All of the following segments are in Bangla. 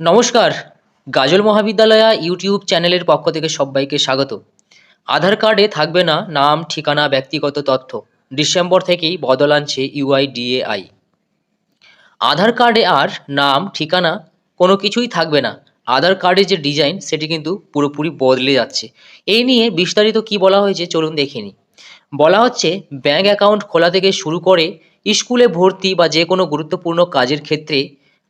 নমস্কার। গাজল মহাবিদ্যালয়া ইউটিউব চ্যানেলের পক্ষ থেকে সবাইকে স্বাগত। আধার কার্ডে থাকবে না নাম, ঠিকানা, ব্যক্তিগত তথ্য। ডিসেম্বর থেকেই বদল আনছে ইউআইডিএআই। আধার কার্ডে আর নাম, ঠিকানা কোনো কিছুই থাকবে না। আধার কার্ডের যে ডিজাইন, সেটি কিন্তু পুরোপুরি বদলে যাচ্ছে। এই নিয়ে বিস্তারিত কি বলা হয়েছে চলুন দেখে নিই। বলা হচ্ছে, ব্যাঙ্ক অ্যাকাউন্ট খোলা থেকে শুরু করে স্কুলে ভর্তি বা যে কোনো গুরুত্বপূর্ণ কাজের ক্ষেত্রে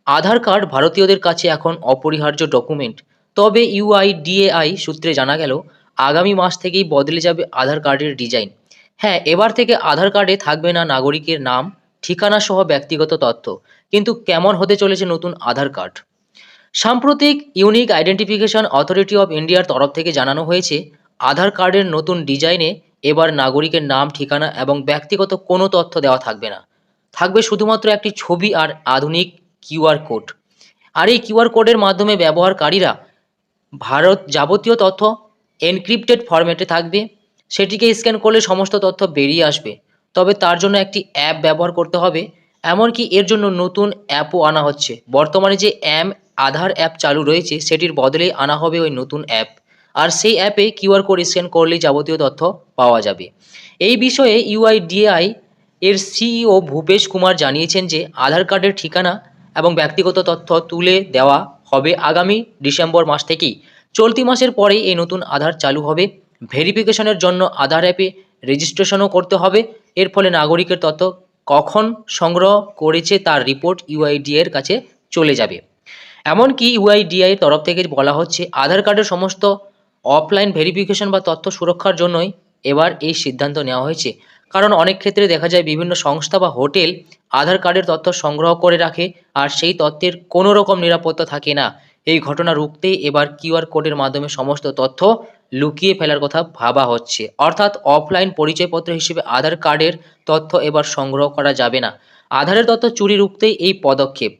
আধার কার্ড ভারতীয়দের কাছে এখন অপরিহার্য ডকুমেন্ট। তবে ইউআইডিএআই সূত্রে জানা গেল, আগামী মাস থেকেই বদলে যাবে আধার কার্ডের ডিজাইন। হ্যাঁ এবার থেকে আধার কার্ডে থাকবে না নাগরিকের নাম, ঠিকানা সহ ব্যক্তিগত তথ্য, কিন্তু কেমন হতে চলেছে নতুন আধার কার্ড? সাম্প্রতিক ইউনিক আইডেন্টিফিকেশন অথরিটি অফ ইন্ডিয়ার তরফ থেকে জানানো হয়েছে, আধার কার্ডের নতুন ডিজাইনে এবার নাগরিকের নাম, ঠিকানা এবং ব্যক্তিগত কোনো তথ্য দেওয়া থাকবে না। থাকবে শুধুমাত্র একটি ছবি আর আধুনিক কিউআর কোড। আর এই কিউআর কোডের মাধ্যমে ব্যবহারকারীরা ভারত যাবতীয় তথ্য এনক্রিপ্টেড ফরম্যাটে থাকবে। সেটিকে স্ক্যান করলে সমস্ত তথ্য বেরিয়ে আসবে। তবে তার জন্য একটি অ্যাপ ব্যবহার করতে হবে। এমনকি এর জন্য নতুন অ্যাপও আনা হচ্ছে। বর্তমানে যে অ্যাম আধার অ্যাপ চালু রয়েছে, সেটির বদলেই আনা হবে ওই নতুন অ্যাপ আর সেই অ্যাপে কিউআর কোড স্ক্যান করলেই যাবতীয় তথ্য পাওয়া যাবে। এই বিষয়ে ইউআইডিআই এর সিইও ভূপেশ কুমার জানিয়েছেন যে, আধার কার্ডের ঠিকানা এবং ব্যক্তিগত তথ্য তুলে দেওয়া হবে আগামী ডিসেম্বর মাস থেকেই। চলতি মাসের পরেই এই নতুন আধার চালু হবে। ভেরিফিকেশনের জন্য আধার অ্যাপে রেজিস্ট্রেশনও করতে হবে। এর ফলে নাগরিকের তথ্য কখন সংগ্রহ করেছে তার রিপোর্ট ইউআইডিএ এর কাছে চলে যাবে। এমনকি ইউআইডিআই তরফ থেকে বলা হচ্ছে, আধার কার্ডের সমস্ত অফলাইন ভেরিফিকেশন বা তথ্য সুরক্ষার জন্যই এবার এই সিদ্ধান্ত নেওয়া হয়েছে। কারণ অনেক ক্ষেত্রে দেখা যায় বিভিন্ন সংস্থা বা হোটেল আধার কার্ডের তথ্য সংগ্রহ করে রাখে আর সেই তথ্যের কোনো রকম নিরাপত্তা থাকে না। এই ঘটনা রুখতেই এবার কিউআর কোডের মাধ্যমে সমস্ত তথ্য লুকিয়ে ফেলার কথা ভাবা হচ্ছে। অর্থাৎ অফলাইন পরিচয়পত্র হিসেবে আধার কার্ডের তথ্য এবার সংগ্রহ করা যাবে না। আধারের তথ্য চুরি রুখতেই এই পদক্ষেপ।